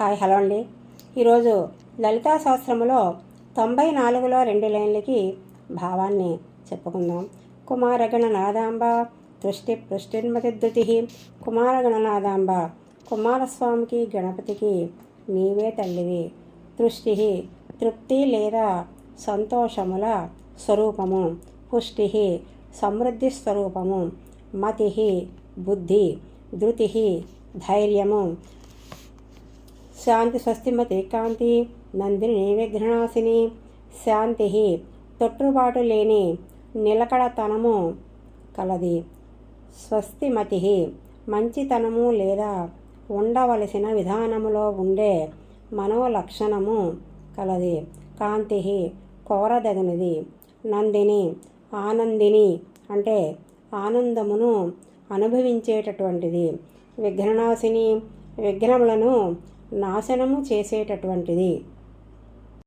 Hi hello అండి. ఈరోజు లలితా శాస్త్రములో తొంభై నాలుగులో రెండు లైన్లకి భావాన్ని చెప్పుకుందాం. కుమారగణ నాదాంబ దృష్టి పృష్టిన్మతి ధృతి కుమారగణ నాదాంబ కుమారస్వామికి గణపతికి నీవే తల్లివి. దృష్టి తృప్తి లేదా సంతోషముల స్వరూపము. పుష్టి సమృద్ధి స్వరూపము. మతి బుద్ధి. ధృతి ధైర్యము. శాంతి స్వస్తిమతి కాంతి నందిని విఘ్నాశిని శాంతి తొట్టుబాటు లేని నిలకడతనము కలది. స్వస్తిమతి మంచితనము లేదా ఉండవలసిన విధానములో ఉండే మనోలక్షణము కలది. కాంతి కోరదగినది. నందిని ఆనందిని అంటే ఆనందమును అనుభవించేటటువంటిది. విఘ్ననాశిని విఘ్నములను నాశనము చేసేటటువంటిది.